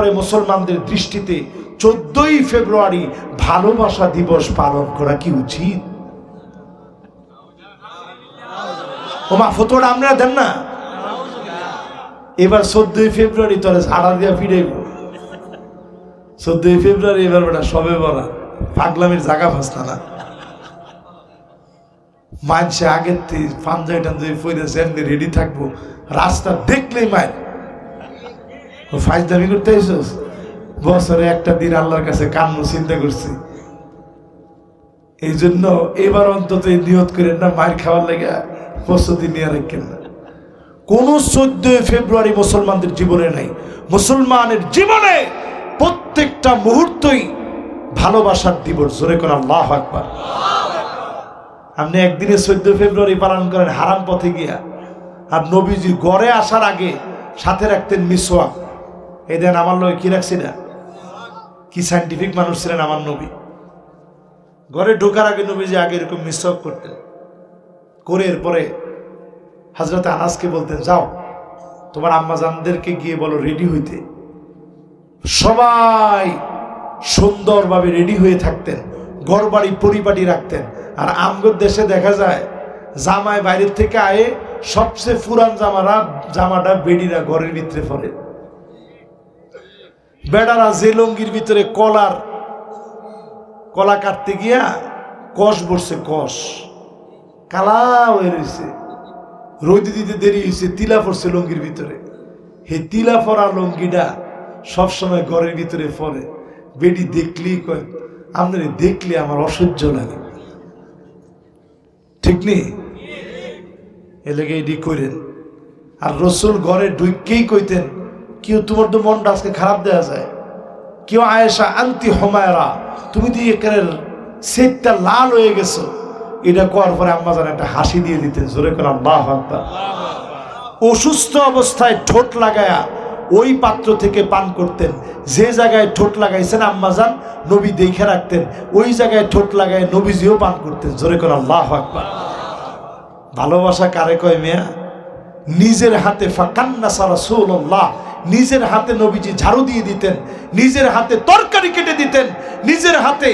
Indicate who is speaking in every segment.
Speaker 1: পরে মুসলমানদের দৃষ্টিতে চোদ্দই ফেব্রুয়ারি ভালোবাসা দিবস পালন করা কি উচিত? ওমা ফটোটা আপনারা দেন না? এবার চোদ্দই ফেব্রুয়ারি তোরা ঝাড়া দিয়া ফিরাইব। চোদ্দই ফেব্রুয়ারি এবার বেটা সবে বলা পাগলামের জায়গা ফাসলা না মানছে আগের থেকে পাঞ্জাবি টাঞ্জাবি এমনি রেডি থাকব, রাস্তা দেখলেই মায়ের ফাইজ দাবি করতে এসোস বছরে একটা দিন আল্লাহর কাছে কান্ন, চিন্তা করছি। এই জন্য এবার অন্তত নিয়ত করেন না, মায়ের খাওয়ার লেগে প্রস্তুতি নিয়ে রাখেন না। কোন চোদ্দই ফেব্রুয়ারি মুসলমানদের জীবনে নাই। মুসলমানের জীবনে প্রত্যেকটা মুহূর্তই ভালোবাসার দিবস। জোরে করে আল্লাহ আকবার। আপনি একদিনে চোদ্দ ফেব্রুয়ারি পালন করেন হারাম পথে গিয়া। আর নবীজি গড়ে আসার আগে সাথে রাখতেন মিসওয়াক। এই দেন আমার লোক কি রাখছি না? কি সাইন্টিফিক মানুষ ছিলেন আমার নবী? ঘরে ঢোকার আগে নবী যে আগে এরকম মিসওয়াক করতেন। করে এরপরে হাজরত আনাসকে বলতেন, যাও, তোমার আম্মা জানদেরকে গিয়ে বলো রেডি হইতে। সবাই সুন্দরভাবে রেডি হয়ে থাকতেন ঘর বাড়ি পরিপাটি রাখতেন। আর আমগর দেশে দেখা যায় জামায় বাইরের থেকে আয়ে সবচেয়ে পুরান জামারা, জামাটা বেডিরা ঘরের ভিতরে ফলে বেড়ারা যে লঙ্গির ভিতরে কলার, কলা কাটতে গিয়া কষ বসছে কষ। কালা হয়ে রয়েছে রোদ দিতে দেরি হয়েছে তিলা পড়ছে লঙ্গির ভিতরে। হে তিলা পরা লঙ্গিটা সবসময় ঘরের ভিতরে পরে বেডি দেখলেই কয়, আপনার দেখলে আমার অসহ্য লাগে। ঠিক নেই? এলাকা এটি করেন আর রসুল ঘরে ঢুকেই কইতেন কেউ তোমার তো মনটা আজকে খারাপ দেওয়া যায়। কেউ আয়েশা, আন্তি হমায়রা, তুমি তো এখানে সেটটা লাল হয়ে গেছো। এটা করার পরে আম্মা যেন একটা হাসি দিয়ে দিতেন, জোরে করে আল্লাহ আকবার। অসুস্থ অবস্থায় ঠোঁট লাগায়া ওই পাত্র থেকে পান করতেন। যে জায়গায় ঠোঁট লাগাইছেন আম্মাজান নবী দেখে রাখতেন। ওই জায়গায় ঠোঁট লাগায় নবীজিও পান করতেন, জোরে করে আল্লাহ আকবার। ভালোবাসা কারে কয় মেয়া? নিজের হাতে ফাকান্না সারা সৌল্লাহ নিজের হাতে নবীজি ঝাড়ু দিয়ে দিতেন, নিজের হাতে তরকারি কেটে দিতেন, নিজের হাতে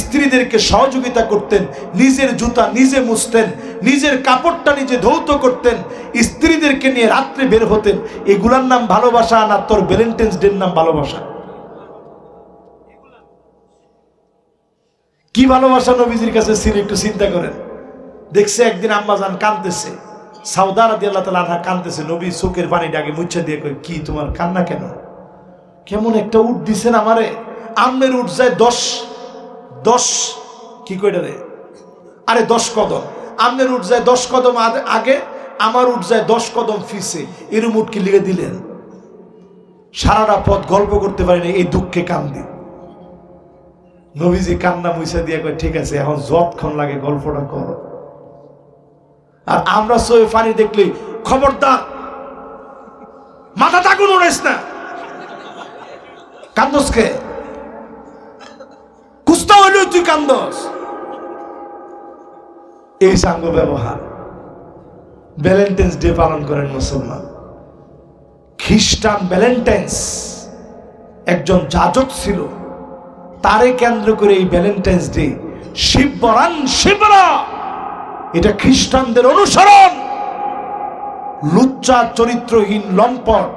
Speaker 1: স্ত্রীদেরকে সহযোগিতা করতেন, নিজের জুতা নিজে মুছতেন, নিজের কাপড়টা নিজে ধৌত করতেন, স্ত্রীদেরকে নিয়ে রাত্রে বের হতেন। এগুলার নাম ভালোবাসা না তোর ভ্যালেন্টাইন্স ডের নাম ভালোবাসা? কি ভালোবাসা নবীজির কাছে? ছিল একটু চিন্তা করেন। দেখছে একদিন আম্মাজান কানতেছে সাউদার আদি আল্লাহ তালা আনহা নবী, চোখের পানি ডাকে মুচ্ছে দিয়ে কই, কি তোমার কান্না কেন? কেমন একটা উঠ দিছেন আমারে, আমের উঠ যায় দশ দশ, কি কইটা রে? আরে দশ কদম, আমের উঠ যায় দশ কদম আগে- আগে, আমার উঠ যায় দশ কদম ফিসে, এরম উঠ কি লিখে দিলেন? সারাটা পথ গল্প করতে পারিনি এই দুঃখে কান্দি। নবীজি কান্না মুইসা দিয়ে কয়, ঠিক আছে, এখন যতক্ষণ লাগে গল্পটা করো। আর আমরা সই পানি দেখলে, খবরদার। মাথা তাকুন উড়াইস না। কান্দসকে কুস্তা হইল তুই কান্দস। এই সাঙ্গ ব্যবহার। ভ্যালেন্টাইন্স ডে পালন করেন মুসলমান। খ্রিস্টান ভ্যালেন্টাইন্স একজন যাজক ছিল। তারে কেন্দ্র করে এই ভ্যালেন্টাইন্স ডে। শিববরান শিবরা এটা খ্রিস্টানদের অনুসরণ। লুচ্চা, চরিত্রহীন, লম্পট,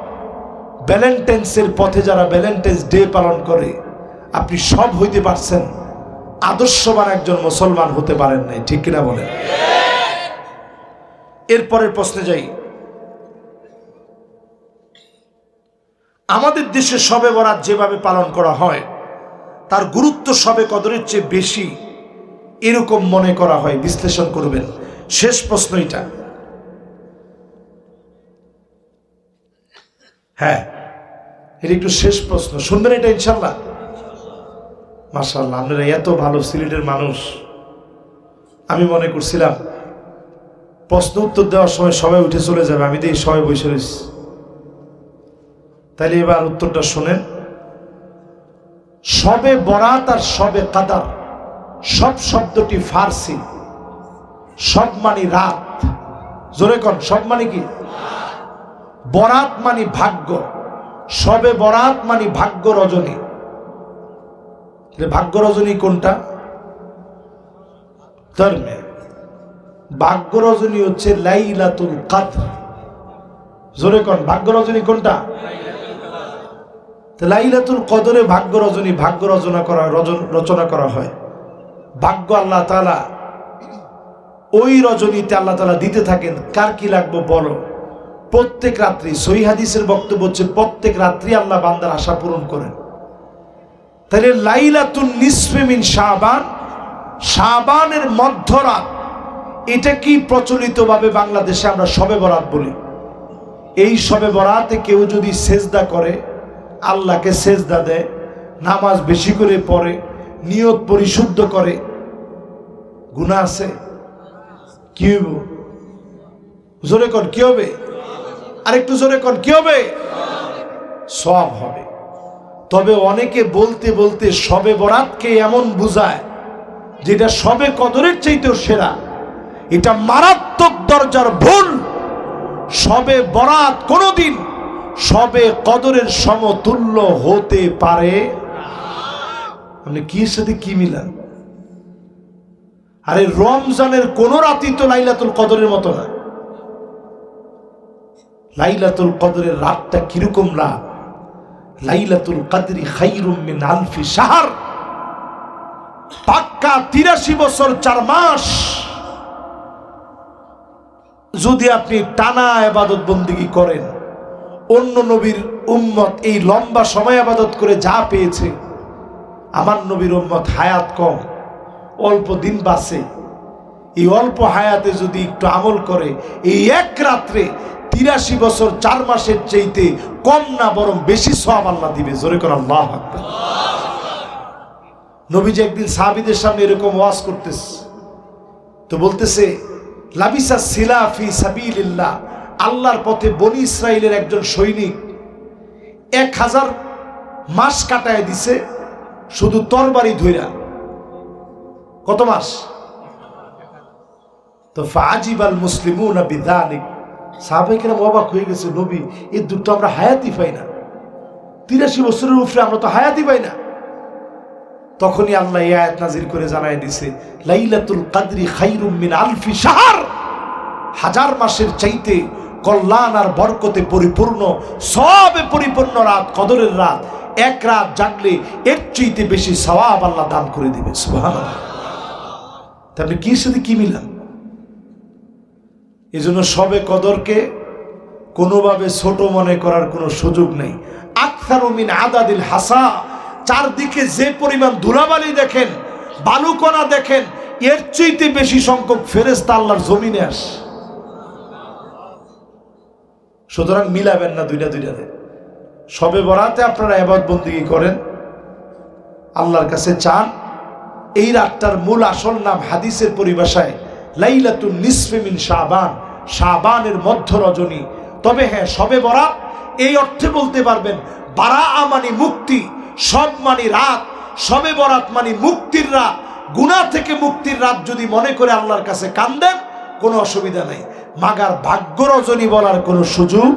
Speaker 1: ভ্যালেন্টাইন্সের পথে যারা ভ্যালেন্টাইন্স ডে পালন করে, আপনি সব হইতে পারছেন, আদর্শবান একজন মুসলমান হতে পারেন নাই, ঠিক কিনা বলেন? এরপরের প্রশ্নে যাই। আমাদের দেশে সবে বরাত যেভাবে পালন করা হয়, তার গুরুত্ব সবে কদরের চেয়ে বেশি এরকম মনে করা হয়, বিশ্লেষণ করবেন। শেষ প্রশ্ন এটা। হ্যাঁ এটা একটু শেষ প্রশ্ন। শুনবেন এটা ইনশাল্লাহ? মার্শাল্লাহ আপনারা এত ভালো সিলেটের মানুষ। আমি মনে করছিলাম, প্রশ্ন উত্তর দেওয়ার সময় সবাই উঠে চলে যাবে, আমি এই সবাই বসে রয়েছি। তাইলে এবার উত্তরটা শোনেন। সবে বরাত আর সবে কাদার, সব শব্দটি ফার্সি। সব মানে রাত। জোরে কন সব মানে কি? বরাত মানে ভাগ্য। সবে বরাত মানে ভাগ্য রজনী। ভাগ্য রজনী কোনটা? ধর্মে। ভাগ্য রজনী হচ্ছে লাইলাতুল কাদর। জোরে কোন, ভাগ্য রজনী কোনটা? লাইলাতুল কদরে ভাগ্য রজনী, ভাগ্য রচনা করা রচনা করা হয়। ভাগ্য আল্লাহ তাআলা ওই রজনীতে আল্লাহ তালা দিতে থাকেন, কার কি লাগবে বলো? প্রত্যেক রাত্রি, সহি হাদিসের বক্তব্য হচ্ছে, প্রত্যেক রাত্রি আল্লাহ বান্দার আশা পূরণ করেন। তাহলে লাইলাতুন নিসফে মিন শাবান, শাবানের মধ্যরাত, এটা কি প্রচলিতভাবে বাংলাদেশে আমরা সবে বরাত বলি? এই সবে বরাতে কেউ যদি সেজদা করে, আল্লাহকে সেজদা দেয়, নামাজ বেশি করে পড়ে, নিয়ত পরিশুদ্ধ করে গুণা আছে? কি হইব? জোরে কন, কি হবে? আরেকটু জোরে কন, কি হবে? সব হবে। তবে অনেকে বলতে বলতে সবে বরাতকে এমন বুঝায়, যেটা সবে কদরের চাইতেও সেরা। এটা মারাত্মক দরজার ভুল। সবে বরাত কোনোদিন সবে কদরের সমতুল্য হতে পারে। আপনি কি সাথে কি মিলান? আরে রমজানের কোন রাতই তো লাইলাতুল কদরের মতো না। লাইলাতুল কদরের রাতটা কীরকম রাত? লাইলাতুল কদরি খাইরুম মিন আলফি শাহর। পাক্কা তিরাশি বছর, চার মাস। যদি আপনি টানা আবাদত বন্দিগি করেন, অন্য নবীর উম্মত এই লম্বা সময় আবাদত করে যা পেয়েছে, আমার নবীর উম্মত হায়াত কম। অল্প দিন বাঁচে। এই অল্প হায়াতে যদি একটু আমল করে, এই এক রাত্রে তিরাশি বছর চার মাসের চাইতে কম না বরং বেশি সব আল্লাহ দিবে। জোরে করে আল্লাহ। নবীজি একদিন সাহাবিদের সামনে এরকম ওয়াজ করতেছে। তো বলতেছে, লাবিসা সিলাফি সাবিলিল্লাহ, আল্লাহর পথে বনি ইসরায়েলের একজন সৈনিক এক হাজার মাস কাটায় দিছে, শুধু তরবারি ধইরা। কত মাস? তো ফাজিব আল মুসলিমুন বিদালিক। অবাক হয়ে গেছে, নবী এই দুটো আমরা হায়াতি পাই না। তিরাশি বছরের উপরে আমরা তো হায়াতি পাই না। তখনই আল্লাহ আয়াত নাজির করে জানাই দিছে, লাইলাতুল কাদরি খাইরুম মিন আলফি শাহর। হাজার মাসের চাইতে কল্যাণ আর বরকতে পরিপূর্ণ, সবে পরিপূর্ণ রাত, কদরের রাত। এক রাত জাগলে এর চাইতে বেশি সওয়াব আল্লাহ দান করে দিবে, সুবহানাল্লাহ। তাহলে কি সাথে কি মিলাম এই জন্য সবে কদরকে কোনোভাবে ছোট মনে করার কোনো সুযোগ নেই। আখতার মিন আদাদিল হাসা, চারদিকে যে পরিমাণ ধুলাবালি দেখেন, বালুকণা দেখেন, এর চাইতে বেশি সংখ্যক ফেরেস্তা আল্লাহর জমিনে আস। সুতরাং মিলাবেন না দুইটা দুইটাতে সবে বরাতে আপনারা এবাদ বন্দিগি করেন, আল্লাহর কাছে চান এই রাতটার মূল আসল নাম হাদিসের পরিভাষায় লাইলাতুন নিসফে মিন শাবান, শাবানের মধ্য রজনী। তবে হ্যাঁ সবে বরাত, এই অর্থে বলতে পারবেন বারা মানি মুক্তি, সব মানি রাত, সবে বরাত মানি মুক্তির রাত। গুনাহ থেকে মুক্তির রাত যদি মনে করে আল্লাহর কাছে কান্দেন, কোনো অসুবিধা নেই। মাগার ভাগ্য রজনী বলার কোনো সুযোগ